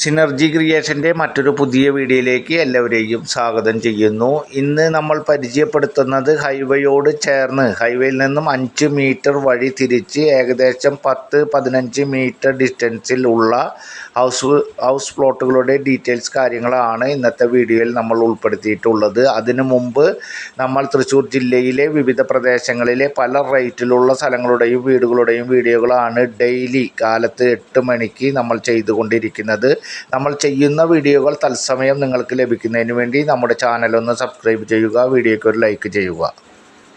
Synergy ക്രിയേഷന്റെ മറ്റൊരു പുതിയ വീഡിയോയിലേക്ക് എല്ലാവരെയും സ്വാഗതം ചെയ്യുന്നു. ഇന്ന് നമ്മൾ പരിചയപ്പെടുത്തുന്നത് ഹൈവേയോട് ചേർന്ന് ഹൈവേയിൽ നിന്നും അഞ്ച് മീറ്റർ വഴി തിരിച്ച് ഏകദേശം പത്ത് പതിനഞ്ച് മീറ്റർ ഡിസ്റ്റൻസിൽ ഉള്ള ഹൗസ് ഹൗസ് പ്ലോട്ടുകളുടെ ഡീറ്റെയിൽസ് കാര്യങ്ങളാണ് ഇന്നത്തെ വീഡിയോയിൽ നമ്മൾ ഉൾപ്പെടുത്തിയിട്ടുള്ളത്. അതിനു മുമ്പ് നമ്മൾ തൃശ്ശൂർ ജില്ലയിലെ വിവിധ പ്രദേശങ്ങളിലെ പല റേറ്റിലുള്ള സ്ഥലങ്ങളുടെയും വീടുകളുടെയും വീഡിയോകളാണ് ഡെയിലി കാലത്ത് എട്ട് മണിക്ക് നമ്മൾ ചെയ്തുകൊണ്ടിരിക്കുന്നത്. നമ്മൾ ചെയ്യുന്ന വീഡിയോകൾ തത്സമയം നിങ്ങൾക്ക് ലഭിക്കുന്നതിന് വേണ്ടി നമ്മുടെ ചാനൽ ഒന്ന് സബ്സ്ക്രൈബ് ചെയ്യുക വീഡിയോയ്ക്ക് ഒരു ലൈക്ക് ചെയ്യുക.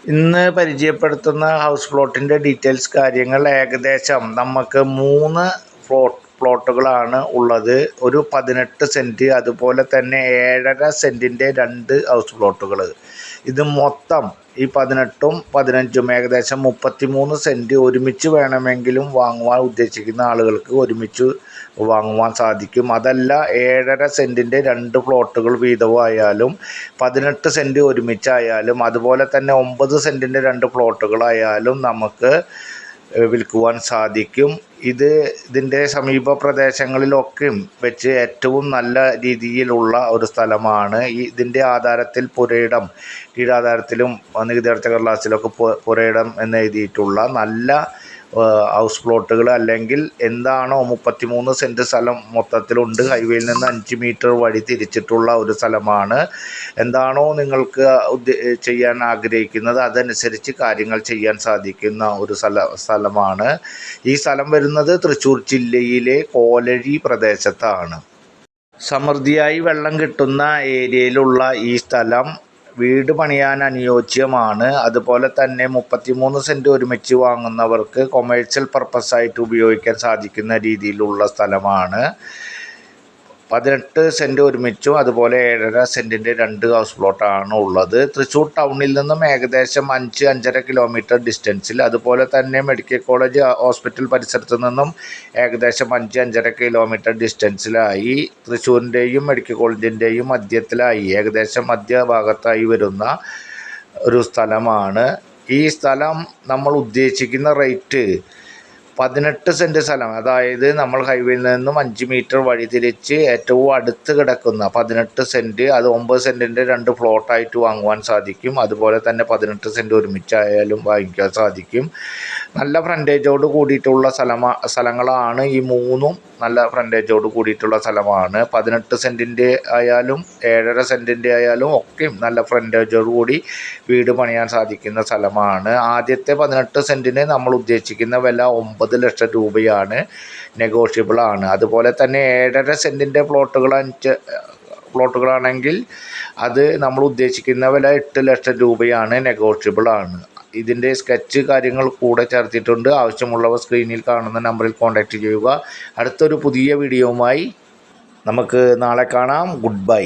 ഇന്ന് പരിചയപ്പെടുത്തുന്ന ഹൗസ് പ്ലോട്ടിന്റെ ഡീറ്റെയിൽസ് കാര്യങ്ങൾ ഏകദേശം നമുക്ക് മൂന്ന് പ്ലോട്ട് പ്ലോട്ടുകളാണ് ഉള്ളത്. ഒരു പതിനെട്ട് സെന്റ് അതുപോലെ തന്നെ ഏഴര സെന്റിന്റെ രണ്ട് ഹൗസ് പ്ലോട്ടുകൾ ഇത് മൊത്തം ഈ പതിനെട്ടും പതിനഞ്ചും ഏകദേശം മുപ്പത്തിമൂന്ന് സെന്റ് ഒരുമിച്ച് വേണമെങ്കിലും വാങ്ങുവാൻ ഉദ്ദേശിക്കുന്ന ആളുകൾക്ക് ഒരുമിച്ച് വാങ്ങുവാൻ സാധിക്കും. അതല്ല ഏഴര സെന്റിന്റെ രണ്ട് പ്ലോട്ടുകൾ വീതമായാലും പതിനെട്ട് സെന്റ് ഒരുമിച്ചായാലും അതുപോലെ തന്നെ ഒമ്പത് സെന്റിന്റെ രണ്ട് പ്ലോട്ടുകളായാലും നമുക്ക് വിൽക്കുവാൻ സാധിക്കും. ഇത് ഇതിന്റെ സമീപ പ്രദേശങ്ങളിലൊക്കെയും വെച്ച് ഏറ്റവും നല്ല രീതിയിലുള്ള ഒരു സ്ഥലമാണ്. ഈ ഇതിന്റെ ആധാരത്തിൽ പുരയിടം കീഴാധാരത്തിലും നികുതി അടച്ച കടലാസിലൊക്കെ പുരയിടം എന്ന് എഴുതിയിട്ടുള്ള നല്ല ഹൗസ് പ്ലോട്ടുകൾ അല്ലെങ്കിൽ എന്താണോ മുപ്പത്തിമൂന്ന് സെന്റ് സ്ഥലം മൊത്തത്തിലുണ്ട്. ഹൈവേയിൽ നിന്ന് അഞ്ച് മീറ്റർ വഴി തിരിച്ചിട്ടുള്ള ഒരു സ്ഥലമാണ്. എന്താണോ നിങ്ങൾക്ക് ചെയ്യാൻ ആഗ്രഹിക്കുന്നത് അതനുസരിച്ച് കാര്യങ്ങൾ ചെയ്യാൻ സാധിക്കുന്ന ഒരു സ്ഥല സ്ഥലമാണ്. ഈ സ്ഥലം വരുന്നത് തൃശ്ശൂർ ജില്ലയിലെ കോലഴി പ്രദേശത്താണ്. സമൃദ്ധിയായി വെള്ളം കിട്ടുന്ന ഏരിയയിലുള്ള ഈ സ്ഥലം വീട് പണിയാൻ അനുയോജ്യമാണ്. അതുപോലെ തന്നെ മുപ്പത്തിമൂന്ന് സെന്റ് ഒരുമിച്ച് വാങ്ങുന്നവർക്ക് കൊമേഴ്സ്യൽ പർപ്പസായിട്ട് ഉപയോഗിക്കാൻ സാധിക്കുന്ന രീതിയിലുള്ള സ്ഥലമാണ്. പതിനെട്ട് സെന്റ് ഒരുമിച്ചും അതുപോലെ ഏഴര സെന്റിന്റെ രണ്ട് ഹൗസ് പ്ലോട്ടാണ് ഉള്ളത്. തൃശ്ശൂർ ടൗണിൽ നിന്നും ഏകദേശം അഞ്ച് അഞ്ചര കിലോമീറ്റർ ഡിസ്റ്റൻസിൽ അതുപോലെ തന്നെ മെഡിക്കൽ കോളേജ് ഹോസ്പിറ്റൽ പരിസരത്ത് നിന്നും ഏകദേശം അഞ്ച് അഞ്ചര കിലോമീറ്റർ ഡിസ്റ്റൻസിലായി തൃശ്ശൂരിന്റെയും മെഡിക്കൽ കോളേജിന്റെയും മധ്യത്തിലായി. ഏകദേശം മധ്യഭാഗത്തായി വരുന്ന ഒരു സ്ഥലമാണ്. ഈ സ്ഥലം നമ്മൾ ഉദ്ദേശിക്കുന്ന റേറ്റ് പതിനെട്ട് സെന്റ് സ്ഥലം. അതായത് നമ്മൾ ഹൈവേയിൽ നിന്നും അഞ്ച് മീറ്റർ വഴി തിരിച്ച് ഏറ്റവും അടുത്ത് കിടക്കുന്ന പതിനെട്ട് സെന്റ് അത് ഒമ്പത് സെന്റിന്റെ രണ്ട് പ്ലോട്ടായിട്ട് വാങ്ങുവാൻ സാധിക്കും. അതുപോലെ തന്നെ പതിനെട്ട് സെന്റ് ഒരുമിച്ചായാലും വാങ്ങിക്കാൻ സാധിക്കും. നല്ല ഫ്രണ്ടേജോട് കൂടിയിട്ടുള്ള സ്ഥലമാ സ്ഥലങ്ങളാണ് ഈ മൂന്നും. നല്ല ഫ്രണ്ടേജോട് കൂടിയിട്ടുള്ള സ്ഥലമാണ്. പതിനെട്ട് സെന്റിന്റെ ആയാലും ഏഴര സെന്റിന്റെ ആയാലും ഒക്കെയും നല്ല ഫ്രണ്ടേജോട് കൂടി വീട് പണിയാൻ സാധിക്കുന്ന സ്ഥലമാണ്. ആദ്യത്തെ പതിനെട്ട് സെന്റിന് നമ്മൾ ഉദ്ദേശിക്കുന്ന വില ഒമ്പത് ലക്ഷം രൂപയാണ്. നെഗോഷ്യബിൾ ആണ്. അതുപോലെ തന്നെ ഏഴര സെന്റിന്റെ പ്ലോട്ടുകൾ അഞ്ച് പ്ലോട്ടുകളാണെങ്കിൽ അത് നമ്മൾ ഉദ്ദേശിക്കുന്ന വില എട്ട് ലക്ഷം രൂപയാണ്. നെഗോഷ്യബിൾ ആണ്. ഇതിന്റെ സ്കെച്ച് കാര്യങ്ങൾ കൂടെ ചേർത്തിട്ടുണ്ട്. ആവശ്യമുള്ളവർ സ്ക്രീനിൽ കാണുന്ന നമ്പറിൽ കോൺടാക്റ്റ് ചെയ്യുക. അടുത്തൊരു പുതിയ വീഡിയോവുമായി നമുക്ക് നാളെ കാണാം. Good bye